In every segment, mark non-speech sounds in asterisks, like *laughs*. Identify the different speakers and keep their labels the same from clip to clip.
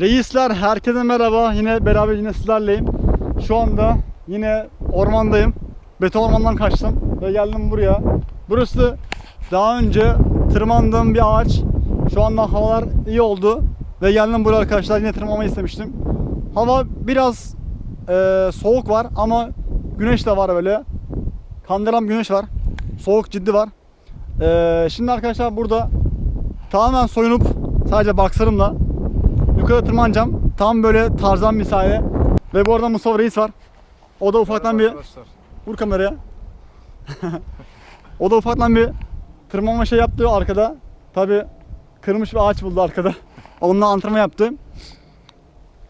Speaker 1: Reisler herkese merhaba. Yine beraber yine sizlerleyim. Şu anda yine ormandayım. Beton ormandan kaçtım ve geldim buraya. Burası daha önce tırmandığım bir ağaç. Şu anda havalar iyi oldu ve geldim buraya arkadaşlar. Yine tırmanmayı istemiştim. Hava biraz eee, soğuk var ama güneş de var böyle. Kandıran güneş var. Soğuk ciddi var. Eee, şimdi arkadaşlar burada tamamen soyunup sadece baksarımla yukarı tırmanacağım. Tam böyle tarzan misali. Ve bu arada Mustafa Reis var. O da ufaktan bir
Speaker 2: Arkadaşlar.
Speaker 1: vur kameraya. *laughs* o da ufaktan bir tırmanma şey yaptı arkada. Tabi kırmış bir ağaç buldu arkada. *laughs* Onunla antrenman yaptı.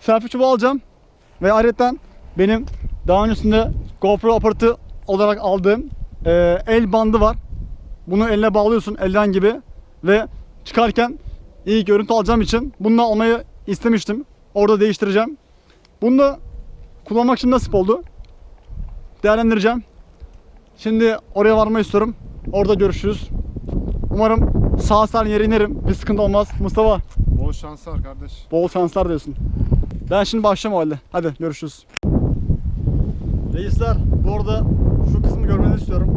Speaker 1: Selfie çubuğu alacağım. Ve ayrıca benim daha öncesinde GoPro aparatı olarak aldığım e, el bandı var. Bunu eline bağlıyorsun elden gibi ve çıkarken iyi görüntü alacağım için bununla almayı istemiştim. Orada değiştireceğim. Bunu da kullanmak için nasip oldu. Değerlendireceğim. Şimdi oraya varmayı istiyorum. Orada görüşürüz. Umarım sağ salim yere inerim. Bir sıkıntı olmaz. Mustafa
Speaker 2: Bol şanslar kardeş.
Speaker 1: bol şanslar diyorsun. Ben şimdi başlayayım o halde. Hadi görüşürüz. Reisler bu arada şu kısmı görmenizi istiyorum.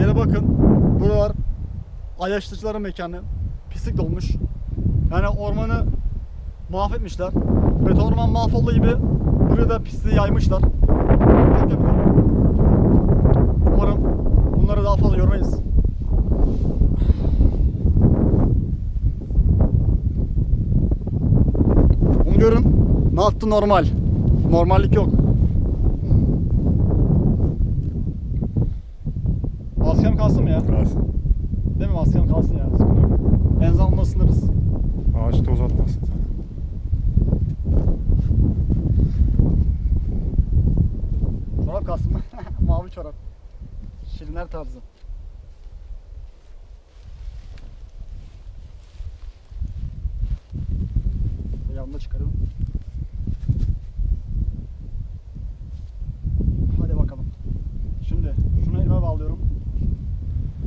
Speaker 1: Yere bakın. Buralar ayaşlıcıların mekanı. Pislik dolmuş. Yani ormanı mahvetmişler. Beton orman mahvolduğu gibi buraya da pisliği yaymışlar. Umarım bunları daha fazla görmeyiz. Bunu görün. Ne yaptı normal. Normallik yok. Maskem kalsın mı ya?
Speaker 2: Kalsın.
Speaker 1: Değil mi maskem kalsın ya? Sıkıntı yok. En azından onunla ısınırız.
Speaker 2: Ağaç toz atmasın sana.
Speaker 1: Çorap kalsın mı? Mavi çorap. Şirinler tarzı. Yanında çıkaralım. Hadi bakalım. Şimdi şunu elime bağlıyorum.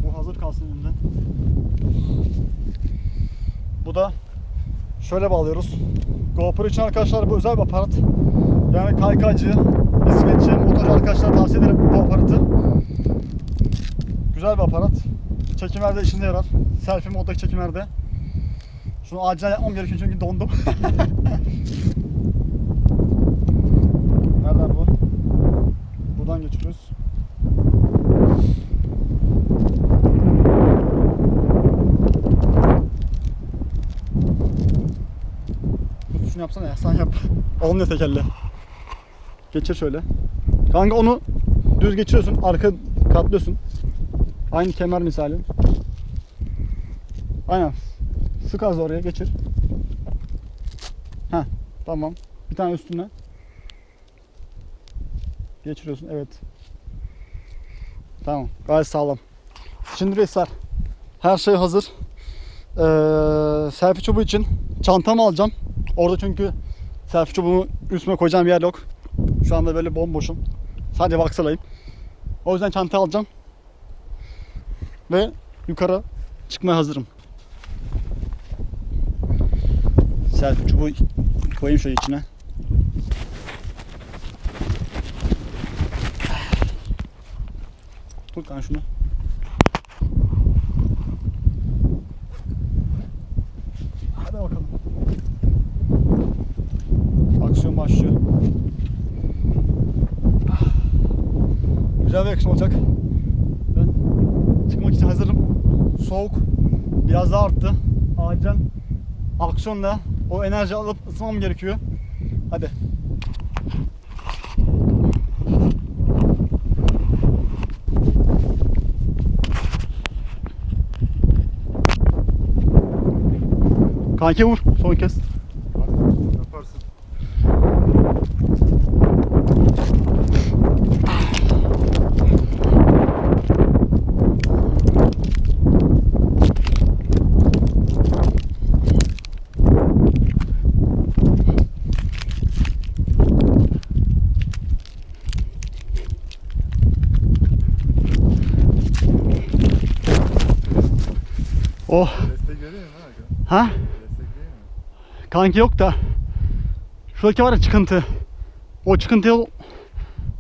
Speaker 1: Bu hazır kalsın elimde. Bu da şöyle bağlıyoruz. GoPro için arkadaşlar bu özel bir aparat. Yani kaykaycı, bisikletçi, motorcu arkadaşlara tavsiye ederim bu aparatı. Güzel bir aparat. Çekimlerde işinize yarar. Selfie moddaki çekimlerde. Şunu acilen yapmam gerekiyor çünkü dondum. *laughs* Nereden bu? Buradan geçiyoruz. Bu şunu yapsana ya sen yap. *laughs* Olmuyor tekerle. Geçir şöyle. Kanka onu düz geçiriyorsun. Arka katlıyorsun. Aynı kemer misali. Aynen. Sık az oraya geçir. Ha tamam. Bir tane üstüne. Geçiriyorsun. Evet. Tamam. Gayet sağlam. Şimdi reisler. Her şey hazır. Ee, selfie çubuğu için çantamı alacağım. Orada çünkü selfie çubuğumu üstüme koyacağım yer yok. Şu anda böyle bomboşum. Sadece baksalayım. O yüzden çanta alacağım. Ve yukarı çıkmaya hazırım. Selfie çubuğu koyayım şöyle içine. Tut kan şunu. Hadi bakalım. Aksiyon başlıyor. Güzel bir aksiyon olacak. Ben çıkmak için hazırım. Soğuk biraz daha arttı. Acilen aksiyonla o enerji alıp ısınmam gerekiyor. Hadi. Kanki vur son kez.
Speaker 2: Hadi yaparsın.
Speaker 1: Oh.
Speaker 2: Destek vereyim mi? Ha? Destek mi?
Speaker 1: Kanki yok da şuradaki var ya çıkıntı. O çıkıntıya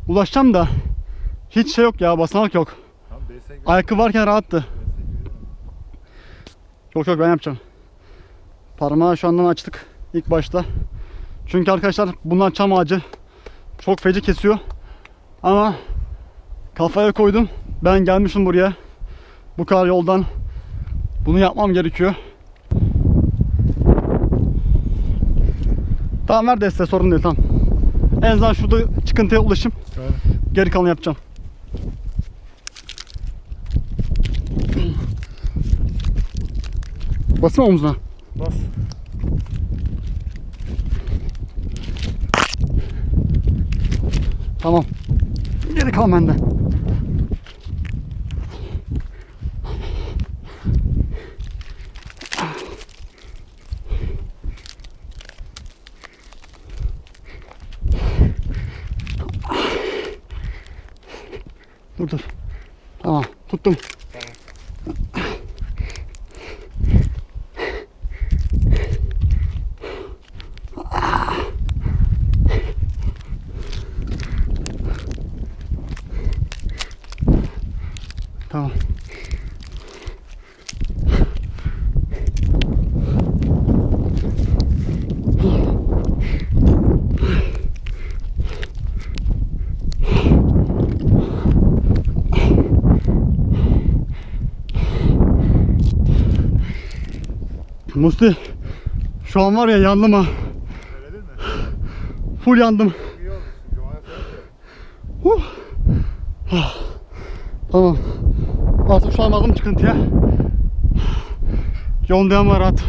Speaker 1: ulaşacağım da hiç şey yok ya basamak yok.
Speaker 2: Tam BS
Speaker 1: Ayakkabı varken rahattı. Yok yok ben yapacağım. Parmağı şu andan açtık ilk başta. Çünkü arkadaşlar bunlar çam ağacı. Çok feci kesiyor. Ama kafaya koydum. Ben gelmişim buraya. Bu kadar yoldan bunu yapmam gerekiyor. Tamam ver deste sorun değil tamam. En azından şurada çıkıntıya ulaşım. Geri kalanı yapacağım. Basma omzuna.
Speaker 2: Bas.
Speaker 1: Tamam. Geri kal benden. Dur dur. Tamam tuttum. Tamam. Musti şu an var ya yandım ha.
Speaker 2: Mi?
Speaker 1: Full yandım. Huh. Tamam. Artık şu an aldım çıkıntıya. Yolun devamı var rahat.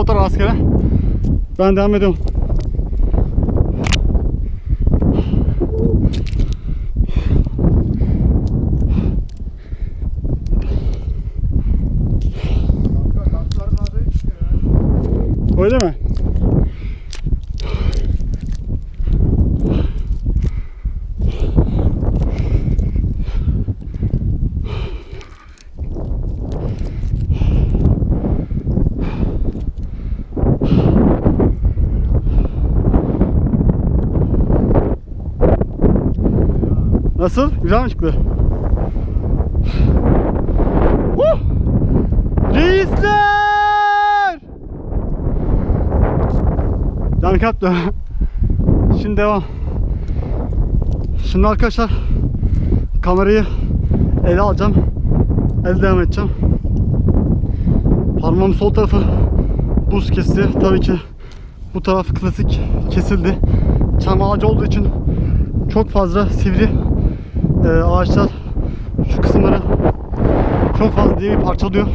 Speaker 1: Al sen fotoğraf askere. Ben devam ediyorum.
Speaker 2: Kanka kasların adayı çıkıyor ya.
Speaker 1: Öyle mi? Nasıl? Güzel mi çıktı? Huh! Reisler! Can kaptı. Şimdi devam. Şimdi arkadaşlar kamerayı ele alacağım. El devam edeceğim. Parmağım sol tarafı buz kesti. Tabii ki bu taraf klasik kesildi. Çam ağacı olduğu için çok fazla sivri e, ağaçlar şu kısımları çok fazla diye parçalıyor.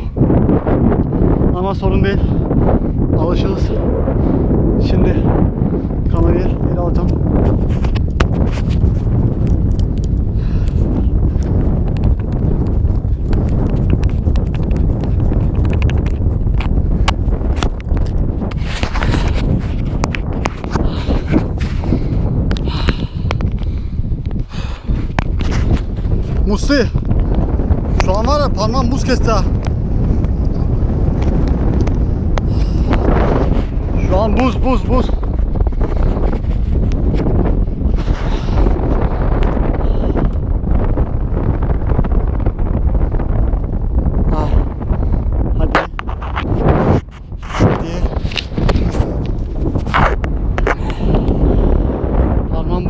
Speaker 1: Ama sorun değil. Alışırız. Şimdi kamerayı ele alacağım. Musti. Şu an var ya parmağım buz kesti ha. Şu an buz buz buz. Ah. Parmağım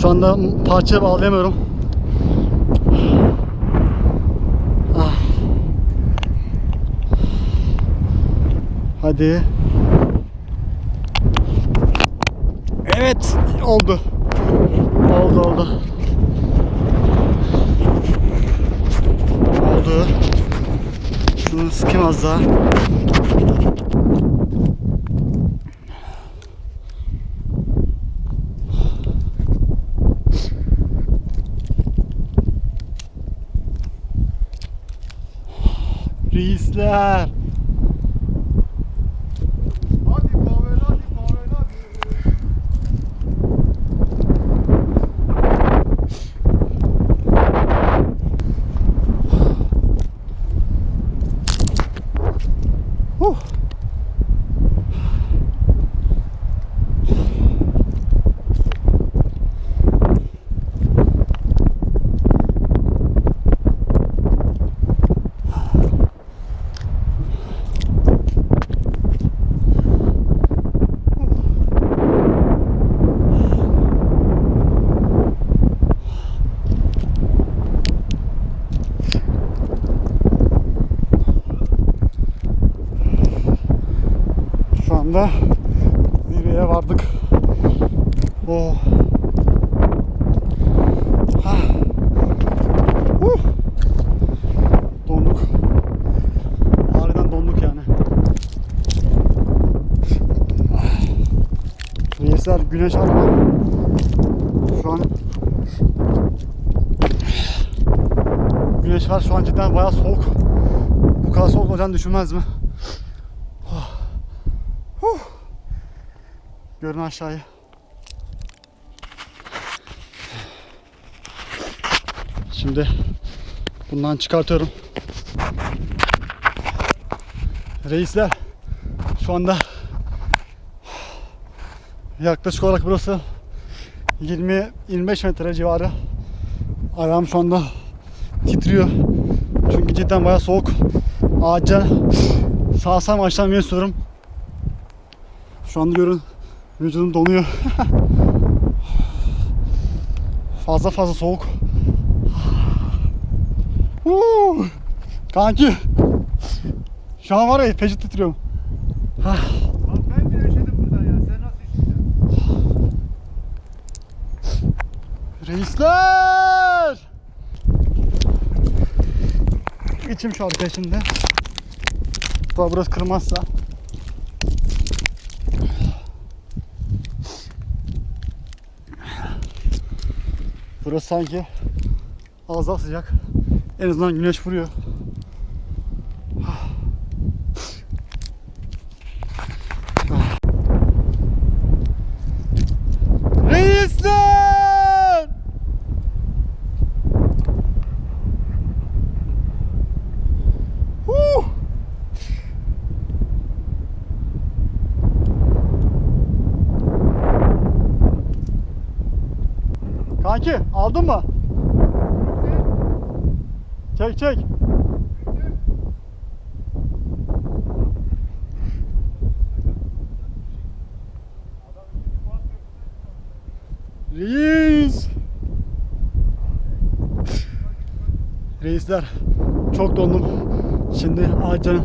Speaker 1: Şu anda parçaya bağlayamıyorum. Ah. Hadi. Evet, oldu. Oldu, oldu. Oldu. Şunu sıkayım az daha. Reisler.
Speaker 2: Hadi Pavel hadi Pavel hadi.
Speaker 1: Huh. Şu anda zirveye vardık. Oh. Ha. Uh. Donduk. Harbiden donduk yani. Reisler güneş alma. Şu an Güneş var şu an cidden bayağı soğuk. Bu kadar soğuk olacağını düşünmez mi? Görün aşağıya. Şimdi bundan çıkartıyorum. Reisler şu anda yaklaşık olarak burası 20-25 metre civarı. Ayağım şu anda titriyor. Çünkü cidden bayağı soğuk. Ağaca sağsam aşağı istiyorum. Şu anda görün vücudum donuyor. *laughs* fazla fazla soğuk. Kanki. Şu an var ya feci titriyorum.
Speaker 2: Bak ben bile üşüdüm buradan ya. Sen nasıl üşüdün?
Speaker 1: Reisler! İçim şu arkaya şimdi. Daha burası kırmazsa. Burası sanki az daha sıcak. En azından güneş vuruyor. Reisler! Huh! Kanki aldın mı? Çek çek. Reis. Reisler çok dondum. Şimdi ağaçların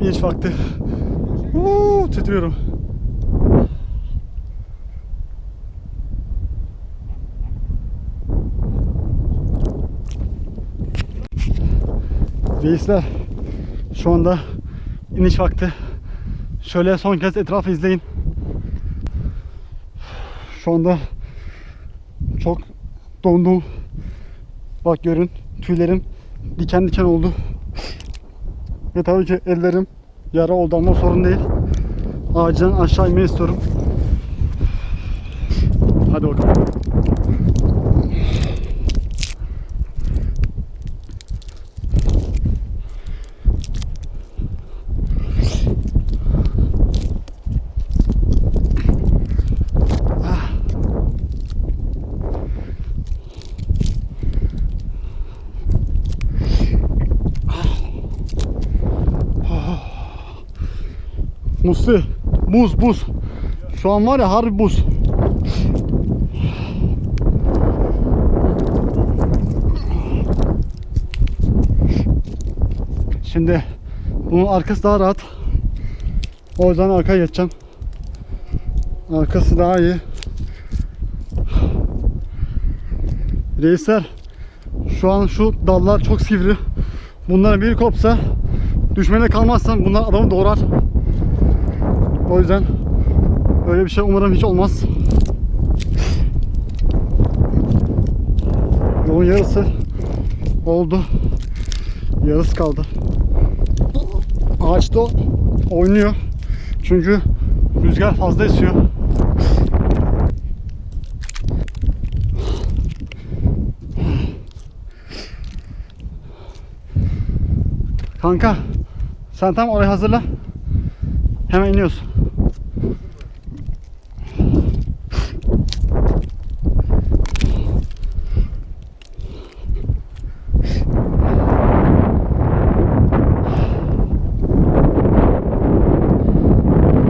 Speaker 1: iniş vakti. Uuu, titriyorum. Reisler şu anda iniş vakti. Şöyle son kez etrafı izleyin. Şu anda çok dondum. Bak görün tüylerim diken diken oldu. Ve tabii ki ellerim yara oldu ama sorun değil. Ağacından aşağı inmeyi istiyorum. Hadi bakalım. muslu. Buz buz. Şu an var ya harbi buz. Şimdi bunun arkası daha rahat. O yüzden arkaya geçeceğim. Arkası daha iyi. Reisler şu an şu dallar çok sivri. Bunların bir kopsa düşmene kalmazsan bunlar adamı doğrar. O yüzden öyle bir şey umarım hiç olmaz. Yolun yarısı oldu. Yarısı kaldı. Ağaçta oynuyor. Çünkü rüzgar fazla esiyor. Kanka sen tam orayı hazırla. Hemen iniyoruz.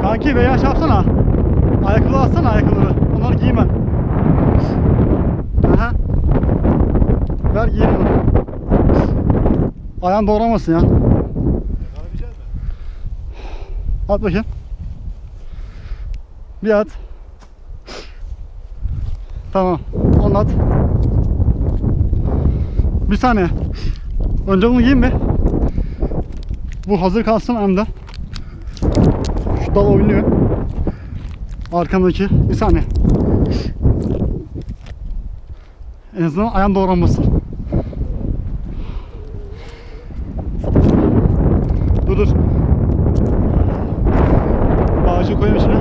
Speaker 1: Kanki veya şey yapsana. Ayakkabı alsana ayakkabıları. Onları giymem. Aha. Ver giyelim onu. Ayağın doğramasın ya.
Speaker 2: Yakalayacak mı?
Speaker 1: At bakayım. Bir at. Tamam. Onu at. Bir saniye. Önce bunu giyin bir. Bu hazır kalsın önden. Şu dal oynuyor. Arkamdaki. Bir saniye. En azından ayağın doğranmasın. Dur dur. Ağacı koyayım içine.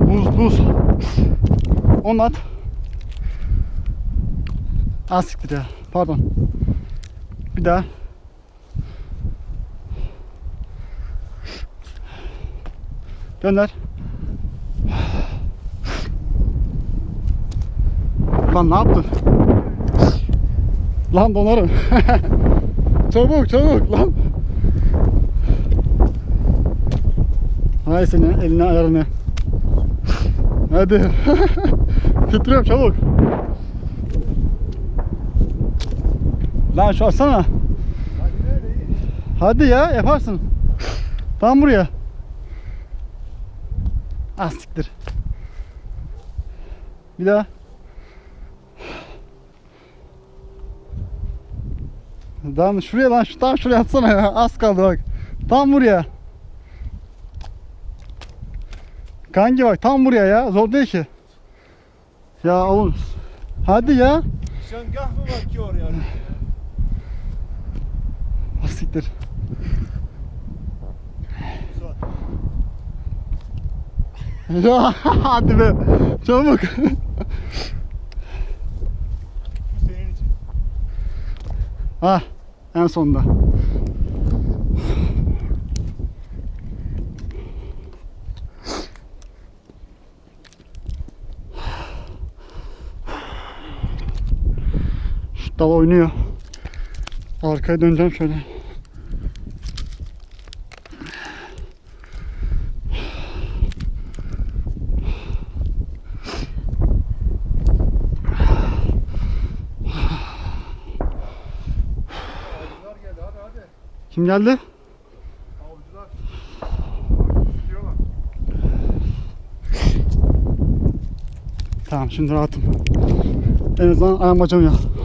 Speaker 1: Buz buz. Onu at. Az siktir ya. Pardon. Bir daha. Gönder. Lan ne yaptın? Lan donarım. *laughs* çabuk çabuk lan. Hay senin eline ayarını. Hadi. *laughs* Titriyorum çabuk. Lan şu atsana.
Speaker 2: Hadi
Speaker 1: ya yaparsın. Tam buraya. Ah. Bir daha. Lan şuraya lan şu tam şuraya atsana ya. Az kaldı bak. Tam buraya. Kanki bak tam buraya ya. Zor değil ki. Ya oğlum. Hadi ya.
Speaker 2: Şangah mı var ki oraya?
Speaker 1: Ah, Siktir. Ya *laughs* hadi be. Çabuk.
Speaker 2: Bu senin için.
Speaker 1: Ha en sonunda. Dal oynuyor. Arkaya döneceğim şöyle. Kim geldi?
Speaker 2: Avcılar.
Speaker 1: Tamam şimdi rahatım. En azından ayağım bacağım ya.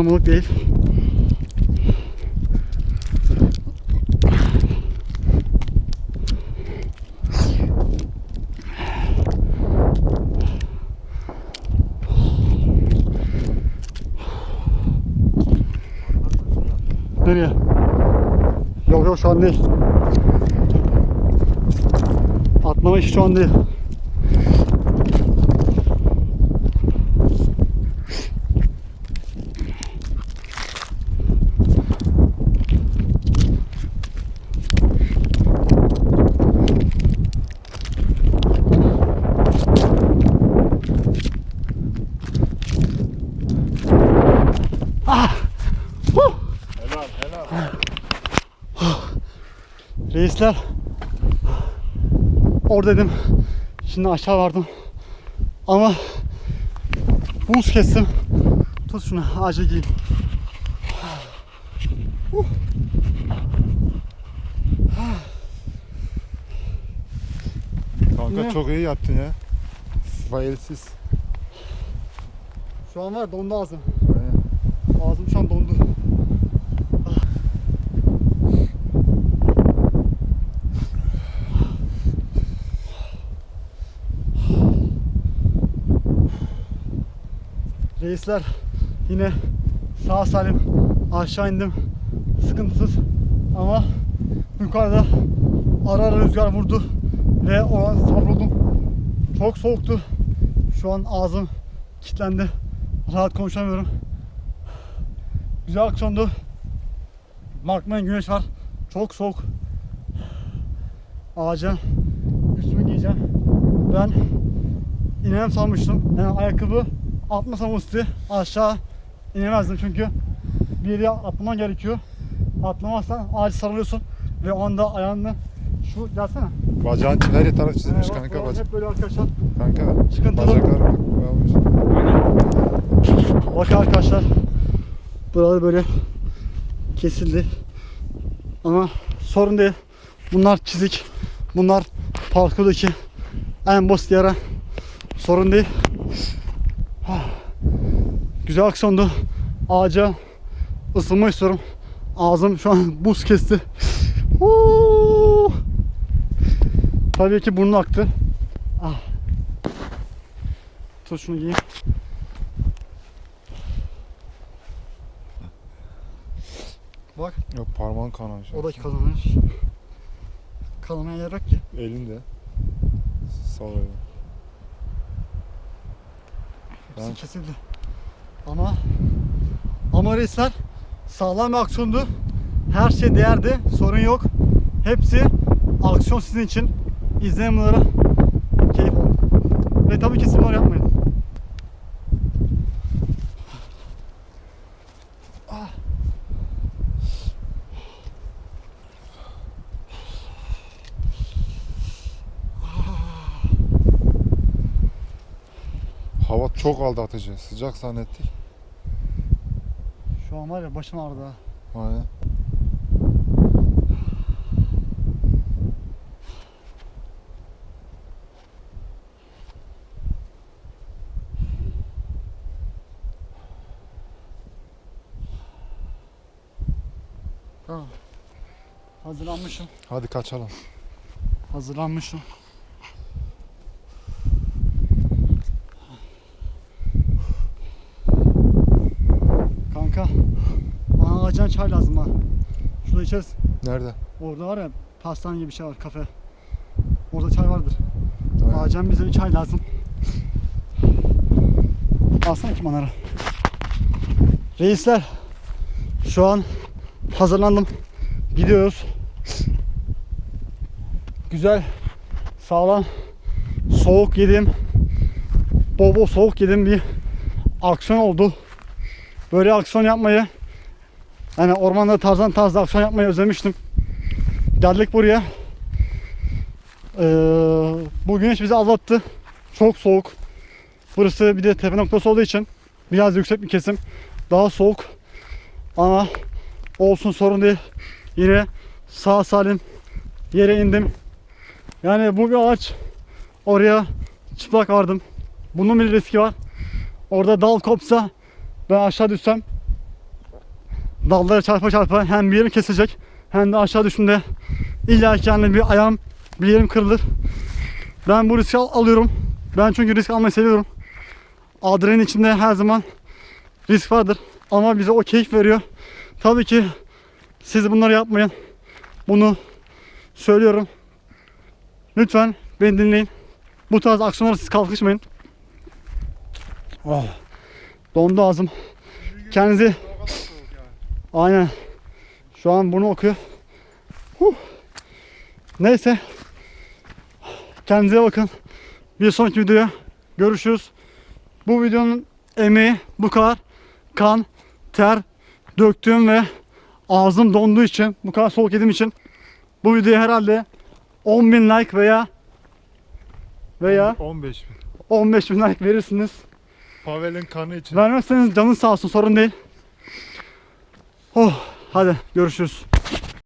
Speaker 1: Atlamalık değil. Nereye? Yok yok şu an değil. Atlama işi şu an değil. Reisler oradaydım. Şimdi aşağı vardım. Ama buz kestim. Tut şunu ağaca giyin.
Speaker 2: Kanka
Speaker 1: Ne?
Speaker 2: çok iyi yaptın ya. Failsiz.
Speaker 1: Şu an var dondu ağzım.
Speaker 2: Aynen.
Speaker 1: Ağzım şu an dondu. Reisler yine sağ salim aşağı indim. Sıkıntısız ama yukarıda ara ara rüzgar vurdu ve o an savruldum. Çok soğuktu. Şu an ağzım kilitlendi. Rahat konuşamıyorum. Güzel akşamdı. Markman güneş var. Çok soğuk. Ağaca üstümü giyeceğim. Ben inemem sanmıştım. Yani ayakkabı atmasam üstü aşağı inemezdim çünkü bir yere atlaman gerekiyor. Atlamazsan ağaca sarılıyorsun ve o anda ayağını şu gelsene.
Speaker 2: Bacağın her taraf çizilmiş
Speaker 1: bak,
Speaker 2: kanka bacak.
Speaker 1: Hep böyle arkadaşlar.
Speaker 2: Kanka
Speaker 1: Çıkıntılı.
Speaker 2: bacaklar bak.
Speaker 1: Bakın arkadaşlar. Buralar böyle kesildi. Ama sorun değil. Bunlar çizik. Bunlar parkurdaki en basit yara. Sorun değil. Güzel aksiyondu. Ağaca ısınma istiyorum. Ağzım şu an *laughs* buz kesti. Tabii ki burnu aktı. Ah. Tut şunu giyin. Bak
Speaker 2: Yok parmağın kanamış.
Speaker 1: o da kanamış. Kanamaya yer yok ki.
Speaker 2: Elinde. Sağ ol. elin.
Speaker 1: Hepsi
Speaker 2: Ben-
Speaker 1: kesildi. Ama ama reisler sağlam aksiyondu. Her şey değerdi. Sorun yok. Hepsi aksiyon sizin için. İzleyin bunları. Keyif alın. Ve tabii ki spor yapmayın.
Speaker 2: Hava çok aldatıcı. Sıcak zannettik.
Speaker 1: Şu an var ya başım ağrıdı ha.
Speaker 2: Aynen.
Speaker 1: Tamam. Hazırlanmışım.
Speaker 2: Hadi kaçalım.
Speaker 1: Hazırlanmışım. Kanka, bana acilen çay lazım ha. Şurada içeriz.
Speaker 2: Nerede?
Speaker 1: Orada var ya pastane gibi bir şey var, kafe. Orada çay vardır.
Speaker 2: Aynen.
Speaker 1: Acilen bize bir çay lazım. Alsana ki manara. Reisler, şu an hazırlandım. Gidiyoruz. Güzel, sağlam, soğuk yedim. Bol bol soğuk yedim bir aksiyon oldu. Böyle aksiyon yapmayı, yani ormanda tarzan tarzda aksiyon yapmayı özlemiştim. Geldik buraya. Ee, bu güneş bizi aldattı. Çok soğuk. Burası bir de tepe noktası olduğu için biraz yüksek bir kesim. Daha soğuk. Ama olsun sorun değil. Yine sağ salim yere indim. Yani bu bir ağaç. Oraya çıplak vardım. Bunun bir riski var. Orada dal kopsa ben aşağı düşsem dallara çarpa çarpa hem bir yerim kesecek hem de aşağı düştüğümde illa ki yani bir ayağım bir yerim kırılır. Ben bu riski al- alıyorum. Ben çünkü risk almayı seviyorum. Adrenalin içinde her zaman risk vardır. Ama bize o keyif veriyor. Tabii ki siz bunları yapmayın. Bunu söylüyorum. Lütfen Beni dinleyin. Bu tarz aksiyonlara siz kalkışmayın. Oh. Dondu ağzım. Kendinizi
Speaker 2: O kadar soğuk yani.
Speaker 1: Aynen. Şu an bunu okuyor. Huh. Neyse. Kendinize bakın. Bir sonraki videoya görüşürüz. Bu videonun emeği bu kadar. Kan, ter döktüğüm ve ağzım donduğu için, bu kadar soğuk yediğim için bu videoya herhalde 10.000 like veya veya
Speaker 2: 15 bin.
Speaker 1: 15.000 like verirsiniz.
Speaker 2: Pavel'in kanı için.
Speaker 1: Vermezseniz canın sağ olsun sorun değil. Oh, hadi görüşürüz.